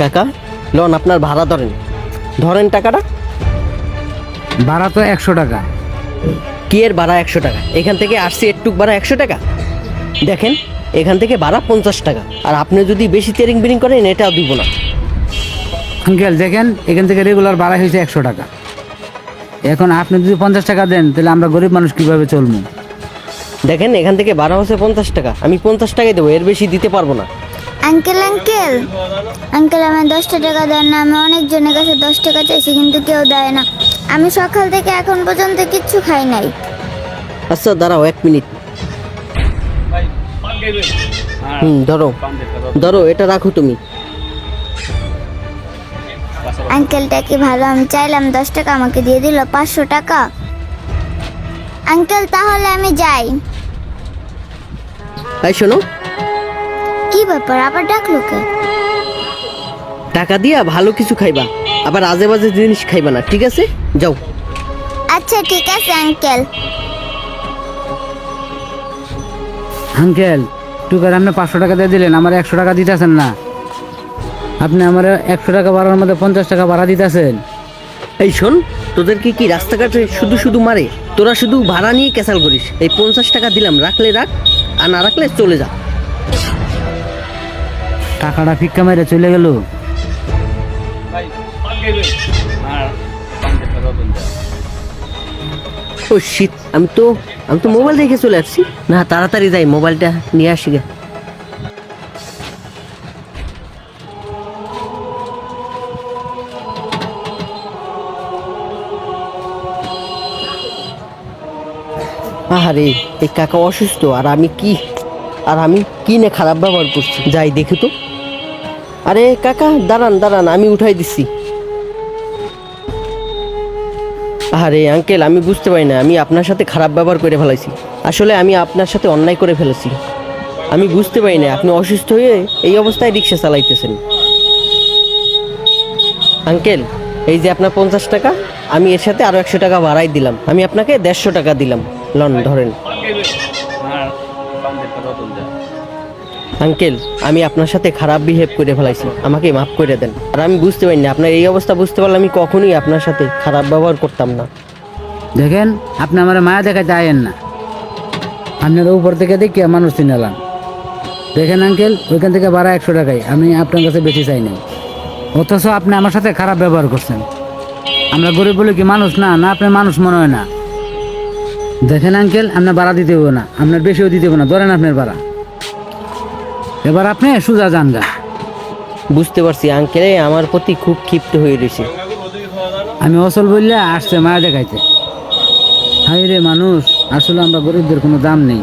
কাকা। লন আপনার ভাড়া ধরেন। ধরেন টাকাটা। ভাড়া তো একশো টাকা। কি এর ভাড়া একশো টাকা? এখান থেকে আসছি একটুক ভাড়া একশো টাকা? দেখেন এখান থেকে ভাড়া পঞ্চাশ টাকা। আর আপনি যদি বেশি তেরিং বিরিং করেন এটাও দিব না। আঙ্কেল দেখেন এখান থেকে রেগুলার ভাড়া হয়েছে একশো টাকা। এখন আপনি যদি পঞ্চাশ টাকা দেন তাহলে আমরা গরিব মানুষ কীভাবে চলবো? দেখেন এখান থেকে ভাড়া হচ্ছে পঞ্চাশ টাকা। আমি পঞ্চাশ টাকাই দেবো এর বেশি দিতে পারব না। Uncle uncle. আঙ্কেল আমার দশটা টাকা দেন না আমি অনেকজনের কাছে দশ টাকা চাইছি কিন্তু কেউ দেয় না। আমি সকাল থেকে এখন পর্যন্ত কিচ্ছু খাই নাই। আচ্ছা দাঁড়াও এক মিনিট। হুম ধরো। ধরো এটা রাখো তুমি। আঙ্কেলটা কি ভালো? আমি চাইলাম দশ টাকা আমাকে দিয়ে দিল পাঁচশো টাকা। আঙ্কেল তাহলে আমি যাই। তাই শোনো কি ব্যাপার আবার ডাকলো কে? টাকা দিয়া ভালো কিছু খাইবা আবার আজে বাজে জিনিস খাইবা না ঠিক আছে? যাও। আচ্ছা ঠিক আছে আঙ্কেল আঙ্কেল টুকার আপনি পাঁচশো টাকা দিয়ে দিলেন আমার একশো টাকা দিতেছেন না। আপনি আমার একশো টাকা বাড়ার মধ্যে পঞ্চাশ টাকা ভাড়া দিতেছেন। এই শোন তোদেরকে কি রাস্তাঘাটে শুধু শুধু মারে? তোরা শুধু ভাড়া নিয়ে ক্যাসাল করিস। এই পঞ্চাশ টাকা দিলাম রাখলে রাখ আর না রাখলে চলে যা। টাকাটা ফিক্কা মেরে চলে গেল। ও শীত আমি তো আমি তো মোবাইল রেখে চলে আসছি। না তাড়াতাড়ি যাই মোবাইলটা নিয়ে আসি গে। আহারে এই কাকা অসুস্থ আর আমি কি আর আমি কি না খারাপ ব্যবহার করছি? যাই দেখি তো। আরে, কাকা, দাঁড়ান দাঁড়ান, আমি উঠাই দিচ্ছি আরে, আঙ্কেল, আমি বুঝতে পারি না, আমি আপনার সাথে খারাপ ব্যবহার করে ফেলাইছি। আসলে আমি আপনার সাথে অন্যায় করে ফেলেছি। আমি বুঝতে পারি না, আপনি অসুস্থ হয়ে এই অবস্থায় রিক্সা চালাইতেছেন। আঙ্কেল, এই যে আপনার পঞ্চাশ টাকা, আমি এর সাথে আরও একশো টাকা বাড়াই দিলাম। আমি আপনাকে দেড়শো টাকা দিলাম। লন, ধরেন। আঙ্কেল, আমি আপনার সাথে খারাপ বিহেভ করে ফেলাইছি। আমাকে মাফ করে দেন। আর আমি বুঝতে পারিনি, আপনার এই অবস্থা বুঝতে পারলে আমি কখনোই আপনার সাথে খারাপ ব্যবহার করতাম না। দেখেন, আপনি আমার মায়া দেখাতে আয়েন না। আপনার উপর থেকে দেখে মানুষ চিনালাম দেখেন আঙ্কেল, ওইখান থেকে ভাড়া একশো টাকায়, আমি আপনার কাছে বেশি চাই নাই। অথচ আপনি আমার সাথে খারাপ ব্যবহার করছেন। আমরা গরিব বলে কি মানুষ না? না, আপনি মানুষ মনে হয় না। দেখেন আঙ্কেল, আপনার বাড়া দিতে হবে না। আপনার বেশিও দিতে হবে না। ধরেন আপনার ভাড়া। এবার আপনি সুজা যান গা। বুঝতে পারছি আঙ্কেল আমার প্রতি খুব ক্ষিপ্ত হয়ে রয়েছে। আমি অসল বললে আসছে মায়া দেখাইতে। হাই রে মানুষ আসলে আমরা গরিবদের কোনো দাম নেই।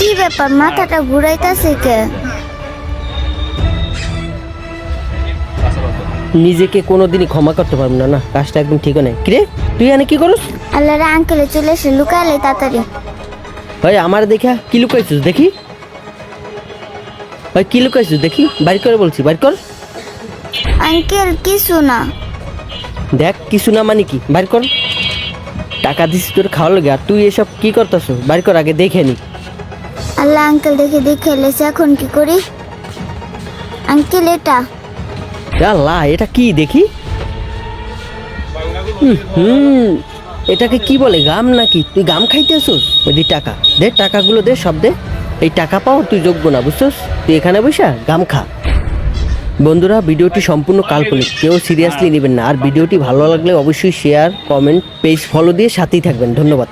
কি ব্যাপার মাথাটা ঘুরাইতেছে কে? নিজেকে কোনোদিনই ক্ষমা করতে পারব না না কাজটা একদম ঠিক নেই। কিরে তুই এনে কি করস? আল্লাহ রে আঙ্কেলে চলে এসে লুকালে তাড়াতাড়ি। ভাই আমার দেখা কি লুকাইছিস দেখি? ভাই কি লুকাইছিস দেখি? বাইর করে বলছি বাইর কর। আঙ্কেল কিছু না। দেখ কিছু না মানে কি? বাইর কর। টাকা দিছিস তোর খাওয়া লাগে আর তুই এসব কি করতেছ? বাইর কর আগে দেখে নি। আল্লাহ আঙ্কেল দেখে দেখে এলেছে এখন কি করি? আঙ্কেল এটা। আল্লাহ এটা কি দেখি? হুম, এটাকে কি বলে গাম নাকি? তুই গাম খাইতেছস? ওই টাকা। দে টাকাগুলো দে সব দে। এই টাকা পাও তুই যোগ্য না বুঝছস? তুই এখানে বসে গাম খা। বন্ধুরা ভিডিওটি সম্পূর্ণ কাল্পনিক। কেউ সিরিয়াসলি নেবেন না। আর ভিডিওটি ভালো লাগলে অবশ্যই শেয়ার কমেন্ট পেজ ফলো দিয়ে সাথেই থাকবেন। ধন্যবাদ।